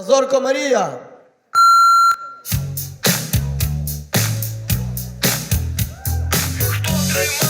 Озорко Марія. Хто тримає?